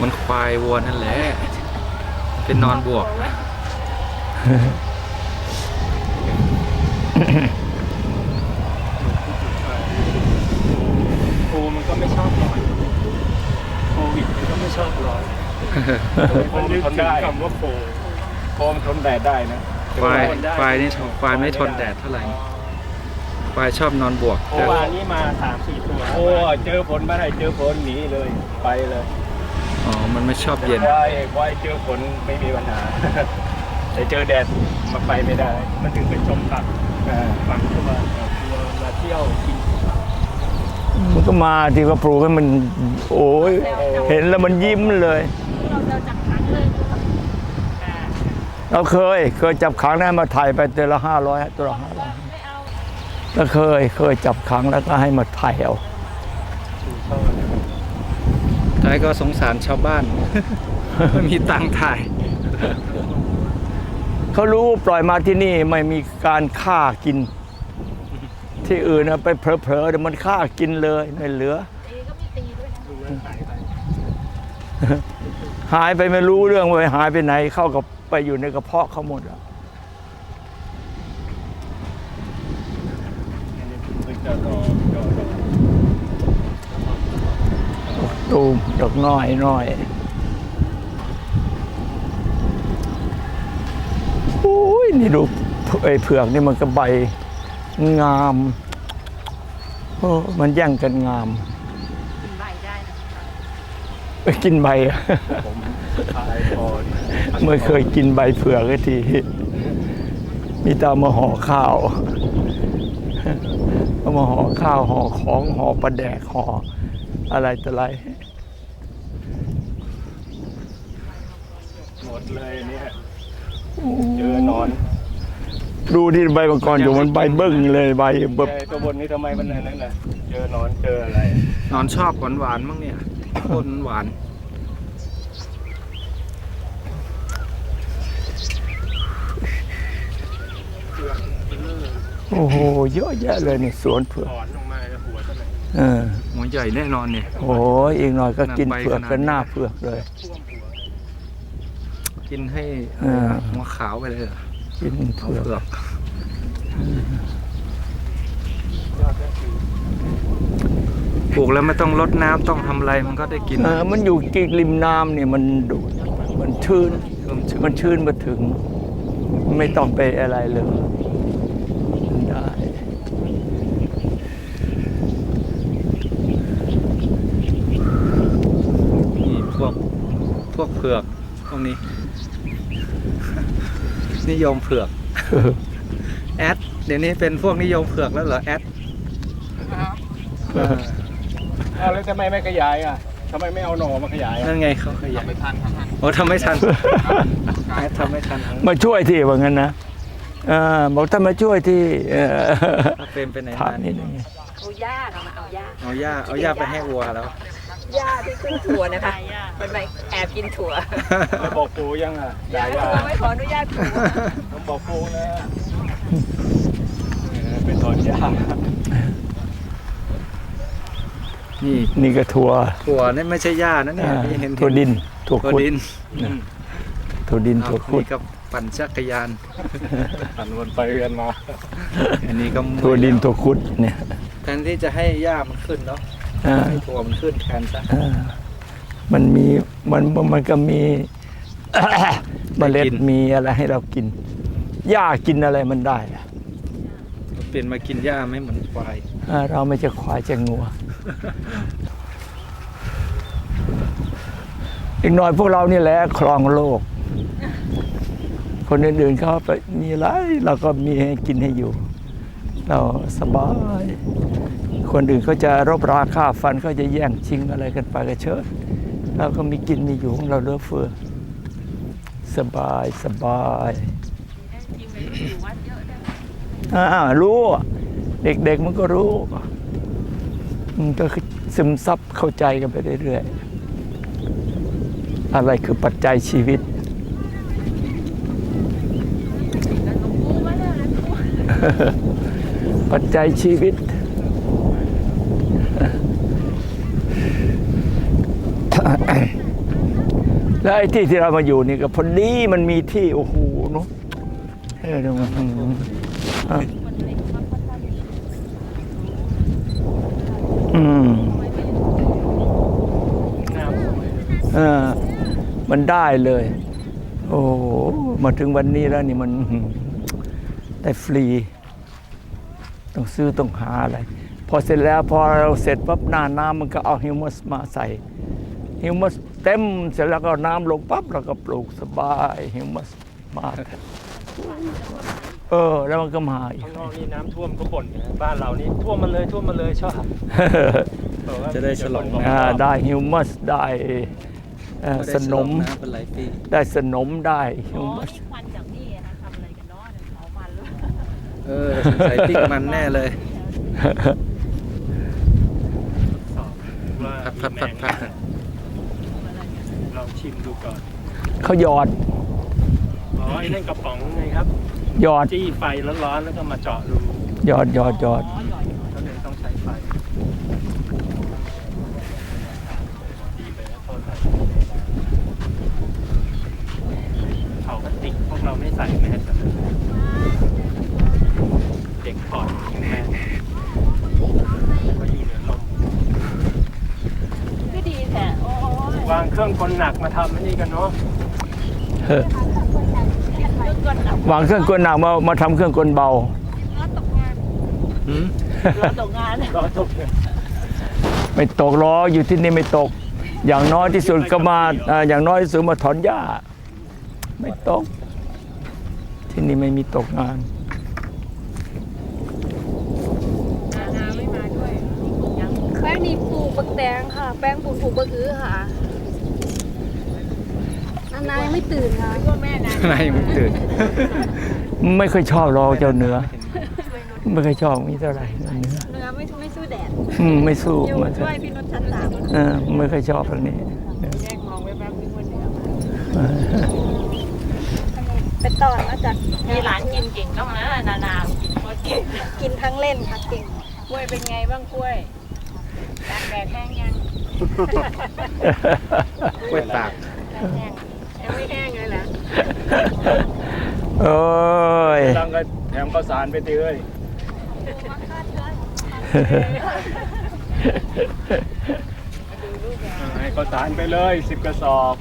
มันควายวัวนั่นแหละ เป็นนอนบวก โคมันก็ไม่ชอบร้อนโควิดมันก็ไม่ชอบร้อนมันนึกถึงคำว่าโคโคมทนแดดได้นะควายควายนี่ควายไม่ทนแดดเท่าไหร่ควายชอบนอนบวกเมื่อวานนี้มาสามสี่ตัว โอ้เจอฝนไม่ได้เจอฝนหนีเลยไปเลย อ๋อ มันไม่ชอบเย็นควายควายเจอฝนไม่มีปัญหา แต่เจอแดดมาไปไม่ได้ มันถึงเป็นชมตัดอ่าฝังตัวตัวมาเที่ยวกินมันก็มาที่ก็ปลูกให้มัน โอ้ยเห็นแล้วมันยิ้มเลย เราจะจับครั้งเลยเราเคย เคยจับขังได้มาถ่ายไปตัวละห้าร้อยตัวละห้าร้อยไม่เอาก็เคยเคยจับขังแล้วก็ให้มาถ่ายเอา ท้ายก็สงสารชาวบ้าน ไม่มีตังค์ถ่าย เขารู้ปล่อยมาที่นี่ไม่มีการฆ่ากิน ที่อื่นนะไปเผลอๆเดี๋ยวมันฆ่ากินเลยไม่เหลือตีก็มีตีด้วยนะดูแล้วหายไปหายไปไม่รู้เรื่องไปหายไปไหน เข้ากับไปอยู่ในกระเพาะเขาหมดอะ อันนี้คือจะรอรอรอ ตูมดอกน้อยน้อยโอ้ยนี่ดูไอ้เผือกนี่มันก็ใบงามโอ้มันแย่งกันงาม กินใบได้นะไปกินใบอะผมถ่ายพอไม่เคยกินใบเผือกเลยที มีแตเอามาห่อข้าวเอามาห่อข้าวห่อของห่อปลาแดกห่ออะไรต่ออะไร หมด เลยเนี่ยเจอนอนดูที่ใบมังกรอยู่มันใบเบิ้งเลยใบแบบไอ้ตัวบนนี้ทำไมมันอันนั้นน่ะเจอนอนเจออะไรนอนชอบหวานหวานๆมั้งเนี่ยคนหวานโอ้โหเยอะแยะเลยในสวนเผือกถอนลงมาแล้วหัวเท่าไหร่เออหัวใหญ่แน่นอนเนี่ยโอ้ยอีกหน่อยก็กินขนาดใบเผือกขนาดกันหน้านี้เผือกเลย ท่วมหัวกินให้อ่า หัวขาวไปเลยเหรอกินเอาเผือกเปลือกยอดก็คือปลูกแล้วไม่ต้องรดน้ำต้องทำอะไรมันก็ได้กินเออมันอยู่กิริมน้ำเนี่ยมันดูดมันชื้นเพิ่มชื้นมันชื้นมาถึง ไม่ต้องไปอะไรเลยได้นี่พวกพวกเผือกพวกนี้ นิยมเผือก แอด เดี๋ยวนี้เป็นพวกนิยมเผือกแล้วเหรอแอดอ้าวแล้วทำไมไม่ขยายอะทำไมไม่เอาหน่อมาขยายอะนั่นไงเขาขยันไม่ทันโอ้ทำไม่ทันแอดทำไม่ทันมาช่วยที่ว่างั้นนะเออบอกถ้ามาช่วยที่เออถ้าเป็นไปไหนถามมานินี่ดนึงเอาหญ้าเอามาเอาหญ้าเอาหญ้าเอาหญ้าไปให้วัวแล้ว หญ้าที่ขึ้นถั่วนะคะมันไปแอบกินถั่วแล้วบอกปูยังอะได้ว่าเราไม่ขออนุญาตถั่วผมบอกปูนะเออไปถอนหญ้านี่นี่ก็ถั่วถั่วนี่ไม่ใช่หญ้านะเนี่ยอ่านี่เห็นถั่วดินถั่วถั่วขุดดินอืมถั่วดินเอาถั่วขุดนี่ก็ปั่นจักรยานหันวนไปเวียนมา อันนี้ก็ถั่วดินถั่วขุดเนี่ยแทนที่จะให้หญ้ามันขึ้นเนาะอ่า ให้ถั่วมันขึ้นแทนซะ อ่ามันมีมันมันก็มี เมล็ดกิน มีอะไรให้เรากินหญ้ากินอะไรมันได้อะเปลี่ยนมากินหญ้าไม่เหมือนควาย อ่าเราไม่ใช่ควายจะงัว อีกหน่อยพวกเรานี่แหละครองโลก คนอื่นๆเขาไปมีอะไรเราก็มีให้กินให้อยู่ เราสบาย คนอื่นเขาจะรบราค่าฟันเขาจะแย่งชิงอะไรกันไปก็เชิญเราก็มีกินมีอยู่ของเราเลือเฟือ สบายสบายอ้ารู้ เด็กๆมันก็รู้มันก็ซึมซับเข้าใจกันไปเรื่อยๆ อะไรคือปัจจัยชีวิตแล้ ปัจจัยชีวิต แล้วไอ้ที่ที่เรามาอยู่นี่ก็พอดีมันมีที่ โอ้โหเนาะเออดูมันอืมเออมันได้เลย โอ้มาถึงวันนี้แล้วนี่มันได้ฟรี ต้องซื้อต้องหาอะไร พอเสร็จแล้วพอเราเสร็จปั๊บหน้าน้ำมันก็เอาฮิวมัสมาใส่ฮิวมัสเต็มเสร็จแล้วก็น้ำลงปั๊บเราก็ปลูกสบายฮิวมัสมาเออ แล้วมันก็มาอีกข้างนอกนี่น้ำท่วมก็บ่นอยู่นะบ้านเรานี่ท่วมมาเลยท่วมมาเลยชอบบอกว่าจะได้ฉลองมีคนบกอ่าว่าได้ฮิวมัสได้เอ่อสนมน้ำเป็นไรปีได้สนมได้ฮิอ๋อวมัส เออสงสัยติ๊กมันแน่เลย สอบว่าพัดพัดพัดพัดลองชิมดูก่อนเขาหยอด อ๋อไอ้นั่นกระป๋องไงครับหยอด จี้ไฟร้อนๆแล้วก็มาเจาะรูหยอดหยอดหยอด ก็เลยต้องใช้ไฟดีไปแล้วโทษไปเขาพลาสติกพวกเราไม่ใส่แมสกันนะเด็ก ปลอดแมสก็อยู่เหนือลมก็ดีแท้โอ้ยวางเครื่องกลหนักมาทำอันนี้กันเนาะเออเครื่องกลหนักวางเครื่องกลหนักมามาทำเครื่องกลเบาล้อตกงานหืมล้อตกงานรอจบเลยไม่ตกล้ออยู่ที่นี่ไม่ตก อย่างน้อยที่สุดก็มาอ่าอย่างน้อยที่สุดมาถอนหญ้า ไม่ตก ที่นี่ไม่มีตกงาน นาไม่มาด้วยยัง แป้งนี่ปลูกบักแตงค่ะ แป้งปลูกปลูกบักอื้อค่ะอันนายไม่ตื่นค่ะก็แม่นายนายยังไม่ตื่น ไม่ค่อยชอบหรอกเจ้าเนื้อ ไม่ค่อยชอบมีเท่าไหร่เนื้อเนื้อไม่ไม่สู้แดดอืมไม่สู้อยู่มันช่วยพี่นุชชั้นสามเออไม่ค่อยชอบทางนี้แยกมองไว้แป๊บนึงวันเดียวเออเป็นตอนมาจากมีหลานกินเก่งต้องนะนานากินโคตรเก่งกินทั้งเล่นค่ะเก่งกล้วยเป็นไงบ้างกล้วย ตากแดดแห้งยังกล้วยตากแห้งยังไม่แห้งเลยเหรอโอ้ยตั้งก็แถมข้าวสารไปตีเอ้ยให้ข้าวสารไปเลยสิบกระสอบ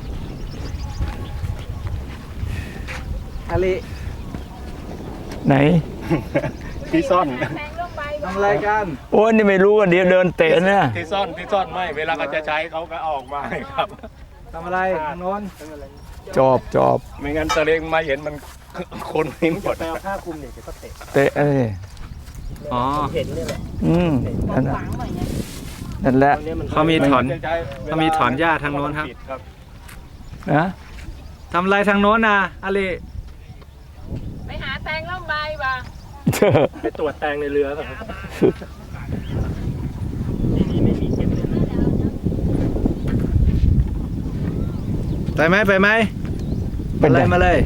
อาลิไหนที่ซ่อน ทำอะไรกันโอ้ยนี่ไม่รู้กันเดี๋ยวเดินเตะเนี่ยที่ซ่อนที่ซ่อนไม่เวลาเขาจะใช้เขาก็เอาออกมาให้ครับทำอะไรทางโน้นจอบจอบไม่งั้นตะเลงมาเห็นมันคนหินหมดไปเอาผ้าคลุมเด็กก็เตะเตะเอ้ยอ๋อเห็นนี่แหละอืมนั่นน่ะฝังหน่อยไงนั่นแหละตอนนี้มันเขามีถอนจะใช้วลเขามีถอนหญ้าทางโน้นครับปิดครับนะทำอะไรทางโน้นนะอาลิไปหาแตงล่ำใบป่ะ ไปตรวจแตงในเรือป่ะครับที่นี่ไม่มีเก็บเลยนะไปไหมไปไหมไปอะไหนไรมาเลย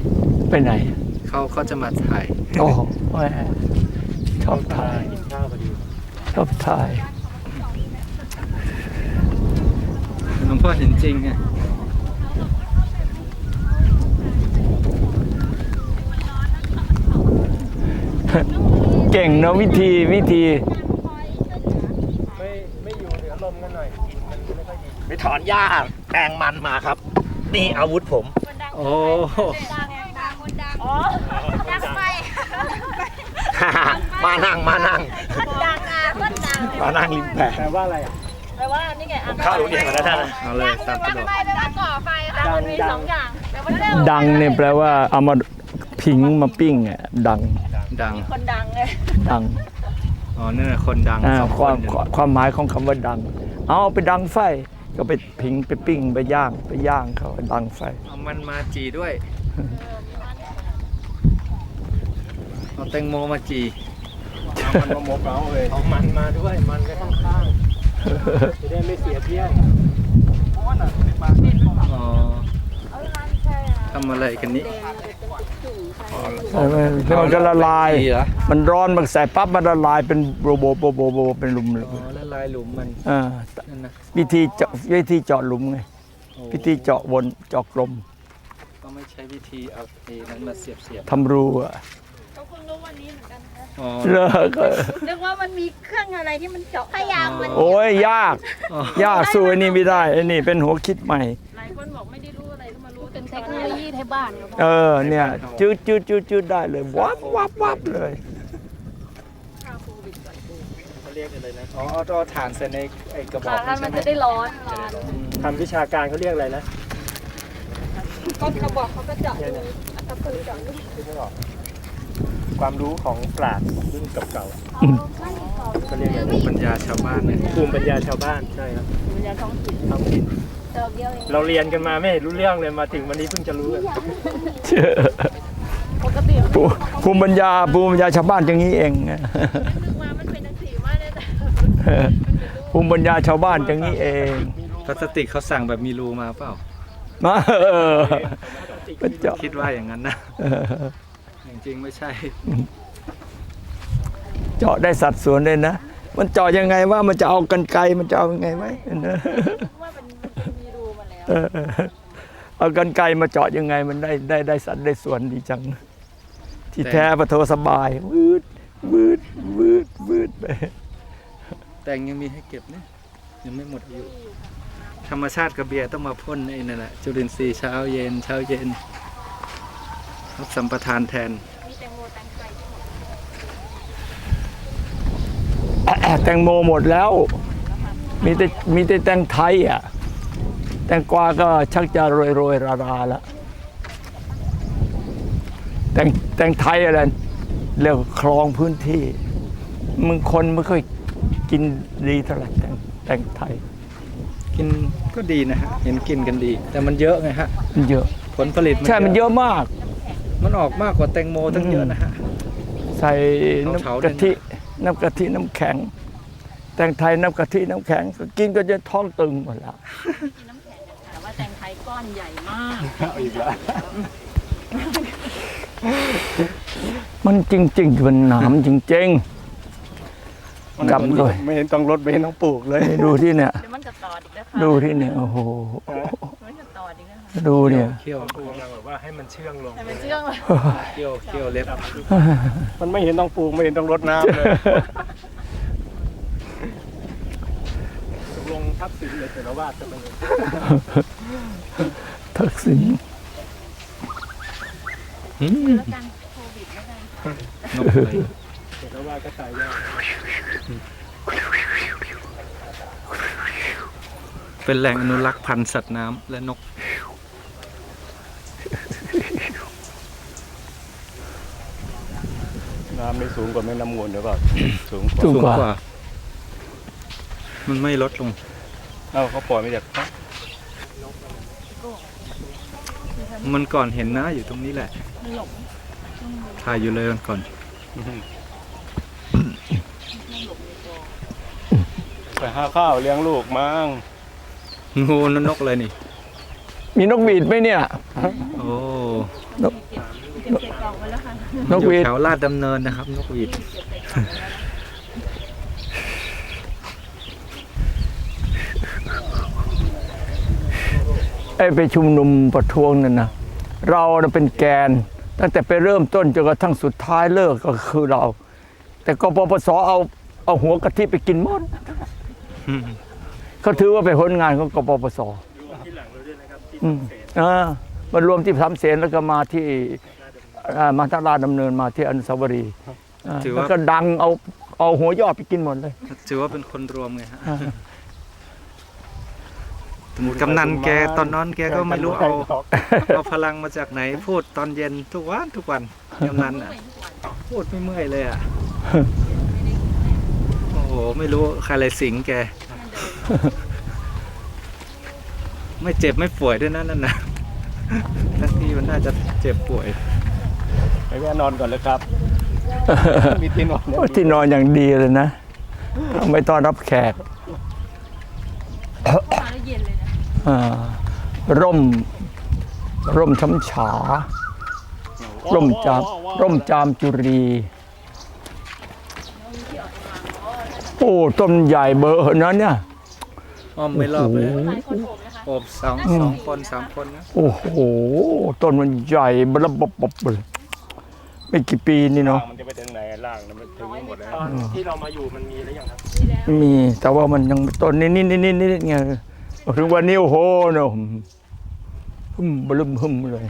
ไปไหนเขาเขาจะมาถ่ายโอ้โหแหมชอบถ่ายกินข้าวพอดีชอบถ่ายหลวงพ่อเห็นจริงไง เก่งเนอะวิธีวิธี ไม่ไม่อยู่เหนือลมกันหน่อยกินมันไม่ค่อยดีไปถอนหญ้าแปลงมันมาครับ นี่อาวุธผม โอ้อ๋อดังไฟมานั่งมานั่งดังอะคนดังมานั่งริมแพแปลว่าอะไรอะแปลว่านี่ไงอะเข้าโรงเรียนมาแล้วท่านเอาเลยตามสะดวกไฟแปลว่าก่อไฟค่ะมันมีสองอย่างแปลว่าเร็วดังเนี่ยแปลว่าเอามาผิงมาปิ้งอะดัง ดังคนดังไงดังอ๋อนี่นน่ะคนดังอ่าสองคความนความความหมายของคำว่าดัง เอาไปดังไฟก็ไปผิงไปปิ้งไปย่างไปย่างเขาดังไฟ เอามันมาจีด้วยเอาแตงโมมาจีเอามันมาหมกเอาเลยเอามันมาด้วยมันก็ข้างๆจะได้ไม่เสียเที่ยวอ๋อทำอะไรกันนี้แล้ วมันก็ละลายจีเหรอ มันร้อนมันใส่ปั๊บมันละลายเป็นโบโบโบโบโบเป็นหลุมเลยอ๋อละลายหลุมมันอ่านั่นนะวิธีเจาะวิธีเจาะหลุมไงโอ้พิธีเจาะวนเจาะกลมก็ไม่ใช้วิธีเอาไอ้นั้นมาเสียบเสียบทำรูอะก็เพิ่งรู้วันนี้เหมือนกันค่ะอ๋อเลิกก็นึกว่ามันมีเครื่องอะไรที่มันเจาะพยายามมันโอ้ยยากอ๋อยากสู้ไอ้นี่ไม่ได้ไอ้นี่เป็นหัวคิดใหม่หลาย คนบอกไม่ได้รู้อะไรก็มารู้เป็นเทคโนโลยีไทยบ้านครับเออเนี่ยจืดจืดจืดจืดได้เลยวับวับวับเลยเขาเรียกอะไรนะอ๋อเอาเอาถ่านใส่ในไอ้กระบอกค่ะนี่มัใช่นไหมจะได้ร้อนร้อนทำวิชาการเขาเรียกอะไรนะก้นกระบอกเขาก็เจาะดูอัตราปืนเจาะดูคิดไม่ออกความรู้ของปราชญ์รุ่นเก่าเอาไม่ต่อๆเขาเรียกอะไรปัญญาชาวบ้านเนี่ยภูมิปัญญาชาวบ้านใช่ครับปัญญาท้องถิ่นท้องถิ่น เจาะเดียวเองเราเรียนกันมาไม่เห็นรู้เรื่องเลยมาถึงวันนี้เพิ่งจะรู้อะปกติมันภูภูมิปัญญาภูมิปัญญาชาวบ้านอย่างนี้เองนึกมามันเป็นหนังสือมาเลยแต่ภูมิปัญญาชาวบ้านอย่างนี้เองพลาสติกเขาสั่งแบบมีรูมาเปล่า มาเออไปเจาะคิดว่าอย่างนั้นนะเออจริงๆไม่ใช่ เจาะได้สัดส่วนเลยนะ มันเจาะยังไงว่ามันจะเอากันไกลมันจะเอายังไงไหมเออ ว่ามันมันมีรูมาแล้ว เออเอากันไกลมาเจาะยังไงมันได้ได้ได้สัดได้ส่วนดีจัง ที่แท้ปะโทสบายวืดวืดวืดวืดไปแต่ยังมีให้เก็บเนี่ยยังไม่หมดอายุธรรมชาติกับเบียร์ต้องมาพ่นไอ้นั่นแหละจุลินทรีย์เช้าเย็นเช้าเย็นรับสัมปทานแทนมีแตงโมแตงไก่ที่หมดแอะแตงโมหมดแล้ว มีแต่มีแต่แตงไทยอะแตงกวาก็ชักจะโรยโรยราราแล้วแตงแตงไทยอะไรเรียกว่าคลองพื้นที่ มึงคนไม่ค่อยกินดีเท่าไหร่แตงแตงไทย กินก็ดีนะฮะ เห็นกินกันดี แต่มันเยอะไงฮะ มันเยอะ ผลผลิตใช่มันเยอะมาก มันออกมากกว่าแตงโมตั้งเยอะนะฮะ ใส่เฉาๆน้ำกะทิ น้ำกะทิน้ำแข็ง แตงไทยน้ำกะทิน้ำแข็งก็กินก็จะท้องตึงหมดแล้ว ตงไทยก้อนใหญ่มากอีกแล้วมันจริงๆมันหนามจริง ๆ กำเลย ไม่เห็นต้องรถไม่เห็นต้องปลูกเลยดูที่เนี่ย เดี๋ยวมันจะตอดอีกนะคะดูที่เนี่ย โอ้โห มันจะตอดอีกนะคะดูเนี่ย เคี่ยวปลูกกำลังแบบว่าให้มันเชื่องลงแต่เป็นเชื่องเลยเคี่ยวเคี่ยวเล็บ มันไม่เห็นต้องปลูกไม่เห็นต้องรดน้ำเลย ตกลงทับสินเลยแต่ละวาดจะเป็นยังไงทักษิณแล้วกันโควิดแล้วกันนกเลยแต่ละวาดก็ตายยากเป็นแหล่งอนุรักษ์พันธุ์สัตว์น้ำและนก น้ำไม่สูงกว่าแม่น้ำมูลหรือเปล่า สูงกสูว่างกว่า มันไม่ลดลง เอ้าเขาปล่อยมาจากมันก่อนเห็นนะอยู่ตรงนี้แหละมันหลบถ่ายอยู่เลยก่อนไปหาข้าวเลี้ยงลูกมั้งงูนนนกเลยนี่ มีนกหวีดไหมเนี่ย โอ้เก็บเก็บกล่องไว้แล้วค่ะนกหวีดอยู่แถวลาดดำเนินนะครับ นกหวีด ไอ้ไปชุมนุมประท้วงนั่นนะเราน่ะเป็นแกน ตั้งแต่ไปเริ่มต้นจนกระทั่งสุดท้ายเลิกก็คือเรา แต่กปปสเอาเอาหัวกะทิไปกินหมดอืมเขาถือว่าเป็นผลงานของกปปสที่หลังเราด้วยนะครับที่อืมอ่ามารวมที่สามเสนแล้วก็มาที่อ่ามาทาราชดำเนินมาที่อนุสาวรีย์อ่าถือแล้วว่าก็ดังเอาเอาหัวยอดไปกินหมดเลย ถือว่าเป็นคนรวมไงฮะอ่า กำนันแกตอนนั้นแกก็ไม่รู้เอาเอาพลังมาจากไหน พูดตอนเย็นทุกวันทุกวันกำนันอะพูดไม่เมื่อยเลยอะโอ้โหไม่รู้ใครเลยสิงแก ไม่เจ็บไม่ป่วยด้วยนะนั่นนะทั้งที่มันน่าจะเจ็บป่วยไปแวะนอนก่อนเลยครับ มีที่นอนเนี่ยโอ้ที่นอนอย่างดีเลยนะเอาไม่ต้อนรับแขก ร่มร่มช้ำฉา ร่มจามร่มจามจุรี โอ้ต้นใหญ่เบอร์นั้นเนี่ยอ้อมไม่รอบเลยหลายคนโอบนะคะโอบสองสองคนสามคนนะโอ้โหต้นมันใหญ่บลบบบบเลยไม่กี่ปีนี่เนาะมันจะไปถึงไหนล่างนะมันถึงหมดแล้วตอนที่เรามาอยู่มันมีแล้วยังครับมีแต่ว่ามันยังต้นนิดนิดนิดนิดนิดไง ถึงวันนี้โอ้โหเนาะหึมบลึมหึมเลย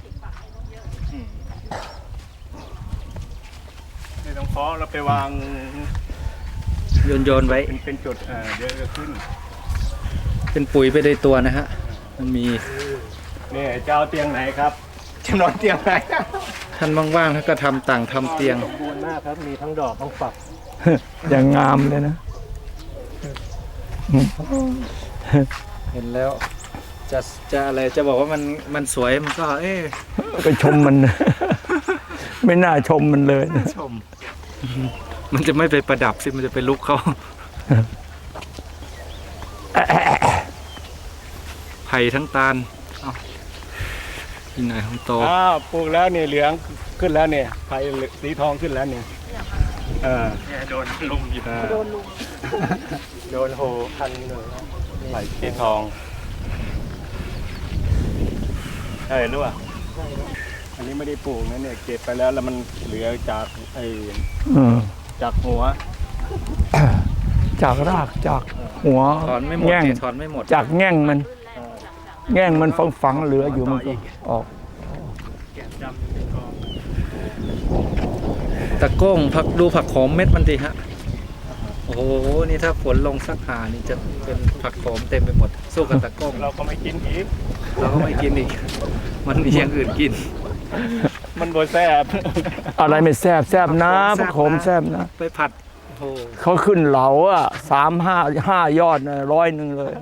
ไม่ต้องเคาะเราไปวางโยนโยนไว้ เป็นเป็นจุดเอ่อเดี๋ยวจะขึ้นเป็นปุ๋ยไปในตัวนะฮะ มันมีนี่จะเอาเตียงไหนครับจะนอนเตียงไหนท่านว่างๆท่านก็ทำต่างทำเตียง สมบูรณ์มากครับ มีทั้งดอกทั้งฝัก อย่างงามเลยนะ เห็นแล้ว จะจะอะไรจะบอกว่ามันมันสวยมันก็ เอ๊ะไปชมมัน ไม่น่าชมมันเลยนะชม มันจะไม่ไปประดับสิมันจะไปลุกเขาไผ่ทั้งตาลเอาที่ไหนของโตอ้าวปลูกแล้วเนี่ยเหลืองขึ้นแล้วเนี่ยไฟสีทองขึ้นแล้วเนี่ยเออเนี่ยโดนลุมอยู่เออโดนโหพันเลย ไฟสีทองเอ้ยรู้ป่ะอันนี้ไม่ได้ปลูกนะเนี่ยเก็บไปแล้วแล้วมันเหลือจากไอ้อืมจากหัว จากรากจากหัวถอนไม่หมดแง่งเนี่ยถอนไม่หมด จากแง่งมัน แง่งมันฝังฝังๆเหลืออยู่มันก็ออกแกะดำเป็นกองตะโก้งผักดูผักโขมเม็ดมันดีฮะโอ้โห นี่ถ้าฝนลงสักหานี่จะเป็นผักโขมเต็มไปหมด สู้กับตะโก้งเราก็ไม่กินอีก เราก็ไม่กินอีก มันมีอย่างอื่นกิน มันบ่แซ่บอะไรไม่แซบแซบนะพแซ่ระบนะโขมแซบนะ ไปผัด โอ้โหเขาขึ้นเหลาอะสามห้าห้ายอดนะร้อยหนึ่งเลย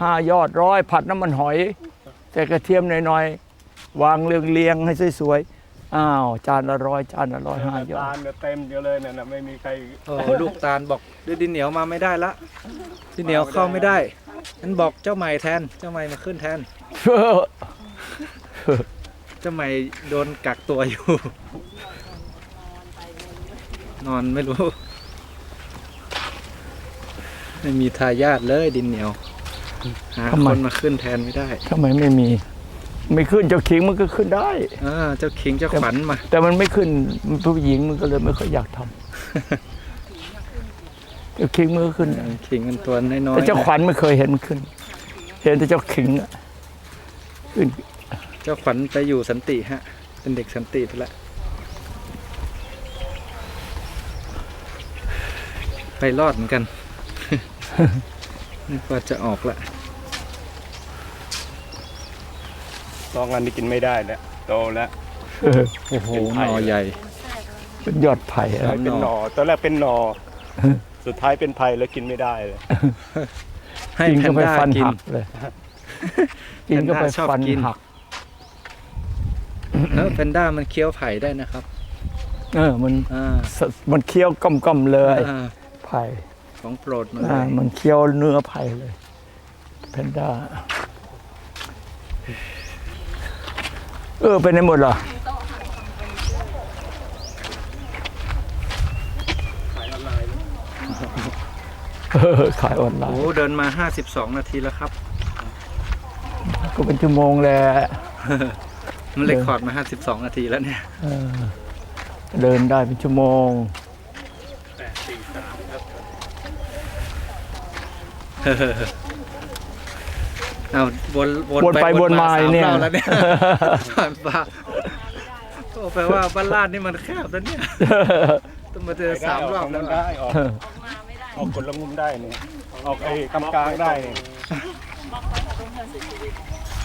ห้ายอดร้อยผัดน้ำมันหอย แต่กระเทียมหน่อยๆ วางเรียงเรียงๆให้สวยๆ อ้าว จานละร้อยจานละร้อยห้ายอตาดลเนี่ยเต็มเดียวเลยเนี่ยนะไม่มีใครโอ้โหลูกตาลบอกด้วยดินเหนียวมาไม่ได้ละดินเหนียวเข้าไม่ได้ฉันบอกเจ้าใหม่แทน เจ้าใหม่มาขึ้นแทน เจ้าใหม่โดนกักตัวอยู่ นอนไม่รู้ ไม่มีทายาทเลยดินเหนียวหาทำไมคนมาขึ้นแทนไม่ได้ ทำไมไม่มี ไม่ขึ้นเจ้าขิงมันก็ขึ้นได้ อ่าเจ้าคิงเจ้าขวัญมา แต่มันไม่ขึ้นผู้หญิงมันก็เลยไม่ค่อยอยากทำเจ้าขิงมันก็ขึ้นคิงมันตัวน้อยๆแต่เจ้าขวัญไม่เคยเห็นมันขึ้น เห็นแต่เจ้าขิงอะขึ้น เจ้าขวัญไปอยู่สันติฮะ เป็นเด็กสันติไปแล้วไปรอดเหมือนกันนึกว่าจะออกละ สองอันนี้กินไม่ได้แล้วโตแล้วเออโอ้โหเป็นหไผ่น่อใหญ่ เป็นยอดไผ่อะครับเป็นหนอตอนแรกเป็นหนอ สุดท้ายเป็นไผ่แล้วกินไม่ได้เลย ให้กินแพก็นไปด้าฟันกิน หักเลย กินก็ไปแพนด้าชอบฟันกิน หัก แล้วแพนด้ามันเคี้ยวไผ่ได้นะครับเออ มันอ่าสมันเคี้ยวก้อมๆเลยอ่าไผ่ของโปรดมันเลอ่ายมันเคี้ยวเนื้อไผ่เลย แพนด้า เออไปไหนหมดล่ะเออขายออนไลโอ้น์โหเดินมา 52 นาทีแล้วครับ ก็เป็นชั่วโมงแหล้วมันเลคคอร์ดมา 52 นาทีแล้วเนี่ยเดินได้เป็นชั่วโมงแปดสี่สามครับ เอาวนวนวนไปวนมาสเนี่ยรอบแล้วเนี่ยผ่านป่าโอ้แปลว่าบ้านลาดนี่มันแคบแล้วเนี่ยต้องมาเจอสามรอบอแล้อวกได้ออกออกกดละมุมได้เนี่ยออกไอ้กำกลางได้เนี่ย